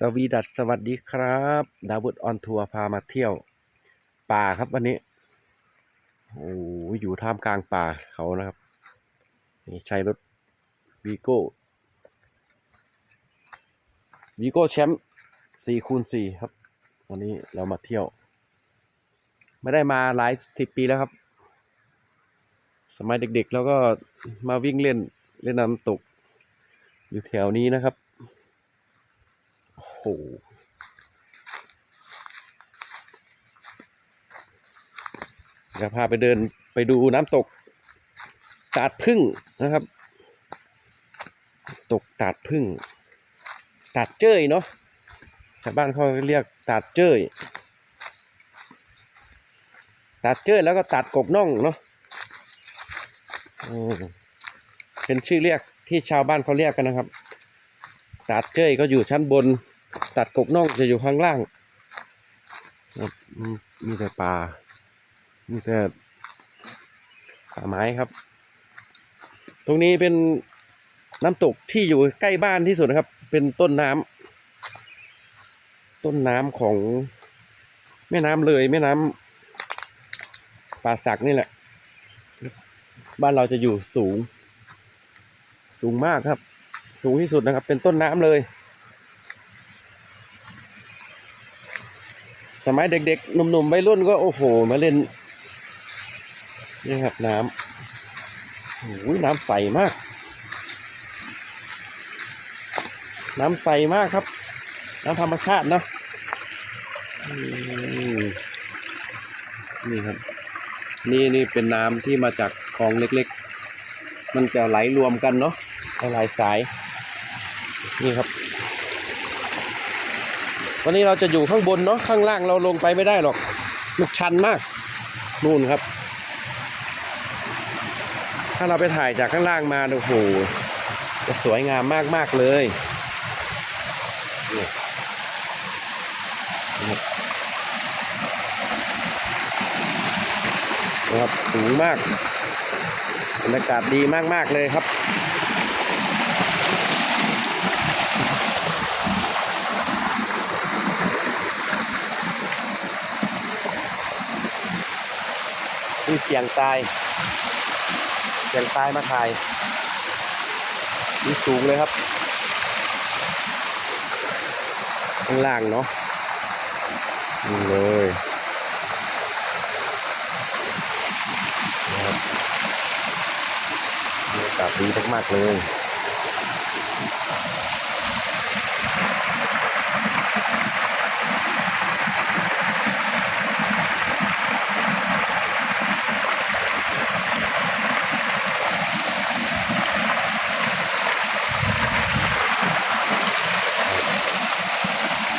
สวีดัสสวัสดีครับ ดาวุฒออนทัวร์พามาเที่ยว ป่าครับวันนี้โอ้โหอยู่ท่ามกลางป่าเขานะครับ นี่ใช้รถวีโก้วีโก้แชมป์สี่คูณสี่ครับ วันนี้เรามาเที่ยว ไม่ได้มาหลายสิบปีแล้วครับ สมัยเด็กๆ แล้วก็มาวิ่งเล่นเล่นน้ำตก อยู่แถวนี้นะครับ หจะพาไปเดินไปดูน้ำตก ตาดพึ่งนะครับ ตกตาดพึ่ง ตาดเจ้ยเนาะชาวบ้านเขาเรียกตาดเจ้ยตาดเจ้ยแล้วก็ตาดกบน่องเนาะเป็นชื่อเรียกที่ชาวบ้านเขาเรียกกันนะครับตัดเจ้ยก็อยู่ชั้นบน ตัดกกน่องจะอยู่ข้างล่างครับมีแต่ป่ามีแต่ป่าไม้ครับ ตรงนี้เป็นน้ำตกที่อยู่ใกล้บ้านที่สุดนะครับ เป็นต้นน้ำต้นน้ำของแม่น้ำเลยแม่น้ำป่าสักนี่แหละ บ้านเราจะอยู่สูง สูงมากครับ สูงที่สุดนะครับ เป็นต้นน้ำเลย สมัยเด็กๆหนุ่มๆวัยรุ่นก็โอ้โห มาเล่นนี่ครับน้ำโอ้ยน้ำใสมาก น้ำใสมากครับ น้ำธรรมชาตินะนี่ครับ นี่นี่เป็นน้ำที่มาจากคลองเล็กๆ มันจะไหลรวมกันเนาะหลายสาย นี่ครับ วันนี้เราจะอยู่ข้างบนเนาะข้างล่างเราลงไปไม่ได้หรอกมันชันมากนู่นครับ ถ้าเราไปถ่ายจากข้างล่างมาโอ้โหจะสวยงามมากๆเลยนี่นี่นะครับสูงมากบรรยากาศดีมากๆเลยครับ มีเสียงทราย เสียงทรายมาถ่ายนี่สูงเลยครับ ข้างล่างเนาะนี่เลยนะครับบรรยากาศดีมากๆเลย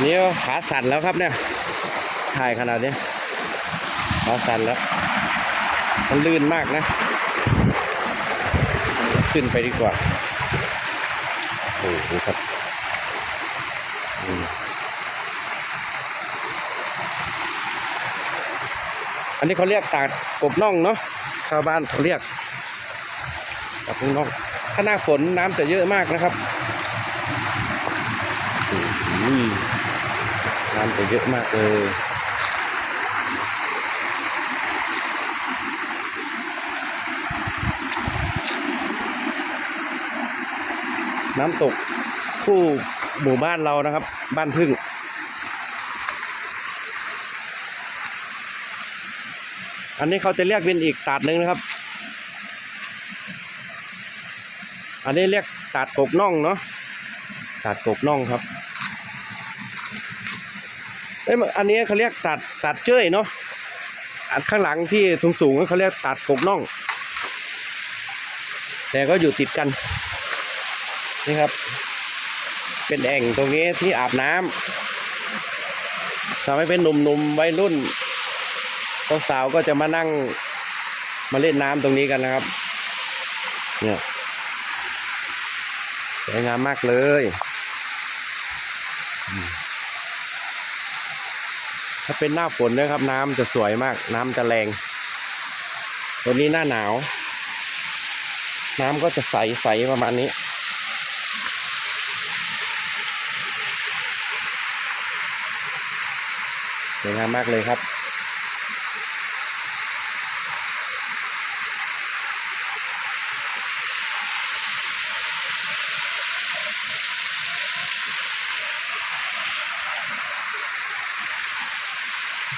นี่ขาสั่นแล้วครับเนี่ย ถ่ายขนาดนี้ขาสั่นแล้ว มันลื่นมากนะ ขึ้นไปดีกว่า โอ้โหครับอันนี้เขาเรียกตาดกบน่องเนาะชาวบ้านเขาเรียกตาดกบน่องถ้าหน้าฝนน้ำจะเยอะมากนะครับอืม น้ำจะเยอะมากเลยน้ำตกคู่หมู่บ้านเรานะครับ บ้านพึ่ง อันนี้เขาจะเรียกเป็นอีกตาดหนึ่งนะครับ อันนี้เรียกตาดกกน่องเนาะตาดกกน่องครับ เอ้ยอันนี้เขาเรียกตัดตัดเจ้ยเนาะอันข้างหลังที่สูงสูงๆเขาเรียกตัดกกน่อง แต่ก็อยู่ติดกันนี่ครับ เป็นแอ่งตรงนี้ที่อาบน้ำทำให้เป็นหนุ่มๆวัยรุ่นสาวๆก็จะมานั่งมาเล่นน้ำตรงนี้กันนะครับ เนี่ยสวยงามมากเลย ถ้าเป็นหน้าฝนนะครับ น้ำจะสวยมาก น้ำจะแรงตันนี้หน้าหนาว น้ำก็จะใสใสประมาณนี้ สวยงามมากเลยครับ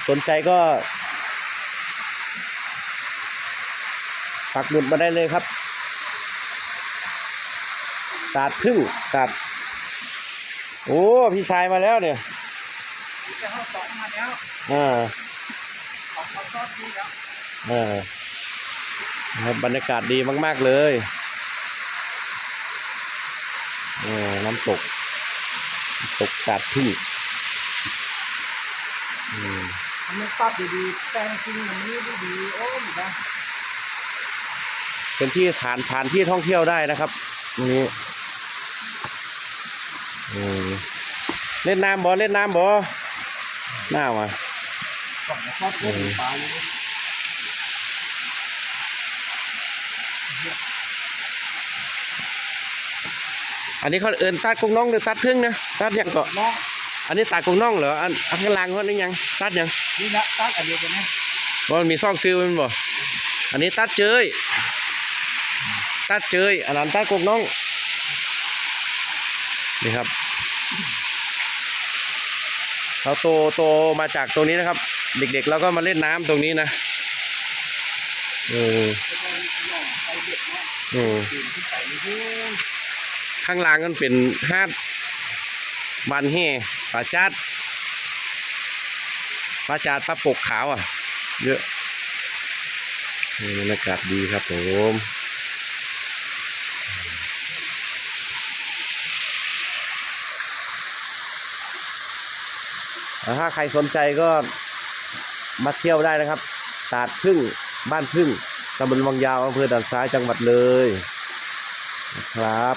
สนใจก็ปักหมุดมาได้เลยครับตัดพึ่งตัดโอ้พี่ชายมาแล้วเนี่ยจะเข้าต่อมาแล้วอ่าของเขาซอสดีแล้วอ่าครับบรรยากาศดีมาก ๆ เลยเออน้ำตกน้ำตกตัดพึ่งอื มันปรับดีๆแต่งจริงอย่างนี้ดีโอ้ยนะเป็นที่ฐานฐานที่ท่องเที่ยวได้นะครับตรงนี้เล่นน้ำบ่เล่นน้ำบ่หน้ามาอันนี้เขาเอินตัดกุ้งน้องหรือตัดพึ่งนะตัดอยังเกาะน้ องอันนี้ตัดกงน้องเหรออันอันข้างล่างเขานี่ยังตัดยังนี่นะตั้งอันเดียวกันนะบ่มันมีซองซื้อมันบ่อันนี้ตัดเจยตัดเจยอันนั้นตัดกงน้องนี่ครับเขาโตโตมาจากตรงนี้นะครับ เด็กๆแล้วก็มาเล่นน้ำตรงนี้นะเออไปเด็กเนาะเออตื่นขึ้นไปนี่ฮู้ข้างล่างกันเป็นหา ดบานแห่ปลาจัดปลาจัดปลาปกขาวอะ เยอะบรรยากาศดีครับผมถ้าใครสนใจก็มาเที่ยวได้นะครับ ตาดพึ่งบ้านพึ่งตำบลวังยาวอำเภอด่านซ้ายจังหวัดเลย ครับ